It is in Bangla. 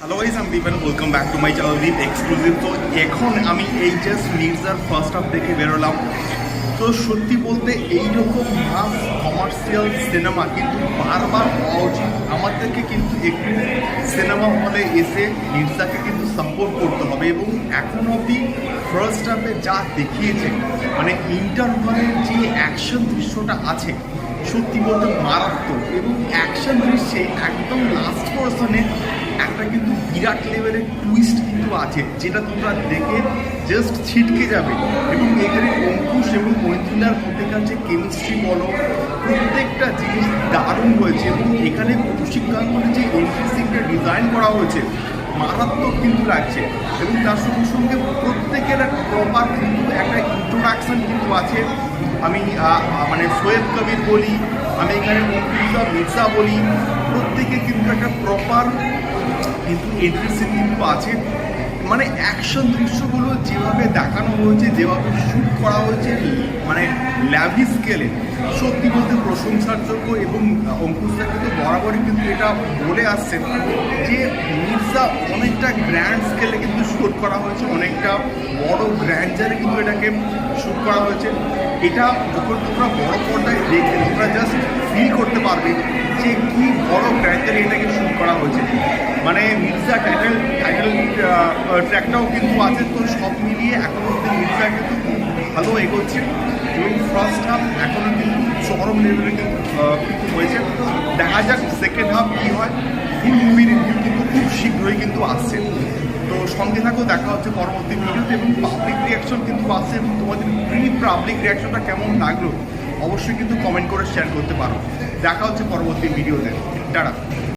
হ্যালো গাইস আমি Dipen welcome back to my channel Dip exclusive তো এখন আমি এই জাস্ট মির্জার ফার্স্ট হাফ দেখে বেরোলাম তো সত্যি বলতে এইরকম মাস কমার্শিয়াল সিনেমা কিন্তু বারবার হওয়া উচিত। আমাদেরকে কিন্তু একটু সিনেমা হলে এসে মির্জাকে কিন্তু সাপোর্ট করতে হবে এবং এখন অবধি ফার্স্ট হাফে যা দেখিয়েছে মানে ইন্টারভালের যে অ্যাকশন দৃশ্যটা আছে। সত্যি বলতে মারাত্মক এবং অ্যাকশন দৃশ্যে একদম লাস্ট পার্সনে একটা কিন্তু বিরাট লেভেলের টুইস্ট কিন্তু আছে, যেটা তোমরা দেখে জাস্ট ছিটকে যাবে। এবং এখানে অঙ্কুশ এবং মৈত্রিলার মধ্যেকার যে কেমিস্ট্রি বলো, প্রত্যেকটা জিনিস দারুণ হয়েছে এবং এখানে কৌশিক যে এন্ট্রি সিনটা ডিজাইন করা হয়েছে, মারাত্মক কিন্তু লাগছে। এবং তার সঙ্গে সঙ্গে প্রত্যেকের প্রপার কিন্তু একটা ইন্ট্রোডাকশন কিন্তু আছে। আমি মানে সোয়েব কবির বলি, আমি এখানে মন্ত্রিজা মির্জা বলি, প্রত্যেকে কিন্তু একটা প্রপার কিন্তু এন্ট্রি সিন কিন্তু আছে। মানে অ্যাকশন দৃশ্যগুলো যেভাবে দেখানো হয়েছে, যেভাবে শ্যুট করা হয়েছে মানে ল্যাভি স্কেলে সত্যি বলতে প্রশংসার যোগ্য এবং অঙ্কুশদা কিন্তু বরাবরই কিন্তু এটা বলে আসছেন যে মির্জা অনেকটা গ্র্যান্ড স্কেলে কিন্তু শ্যুট করা হয়েছে, অনেকটা বড় গ্র্যান্ডারে কিন্তু এটাকে শ্যুট করা হয়েছে। এটা যখন তোমরা বড় পর্দায় দেখবে, তোমরা জাস্ট ফিল করতে পারবে যে কি বড় গ্র্যান্ডারে এটাকে শ্যুট করা হয়েছে। মানে মির্জা টাইটেল টাইটেল ট্র্যাকটাও কিন্তু আছে, তো সব মিলিয়ে এখন অব্দি মির্জা কিন্তু ভালো এগোচ্ছে। এবং ফার্স্ট হাফ এখনও কিন্তু চরম লেভেলে কিন্তু হয়েছে। দেখা যাক সেকেন্ড হাফ কী হয় ফুল মুভি রিভিউ কিন্তু খুব শীঘ্রই কিন্তু আসছে তো সঙ্গে থাকো, দেখা হচ্ছে পরবর্তী ভিডিওতে এবং পাবলিক রিয়াকশন কিন্তু আসছে এবং তোমাদের প্রি পাবলিক রিয়াকশনটা কেমন লাগল অবশ্যই কিন্তু কমেন্ট করে শেয়ার করতে পারো। দেখা হচ্ছে পরবর্তী ভিডিওতে। টাটা।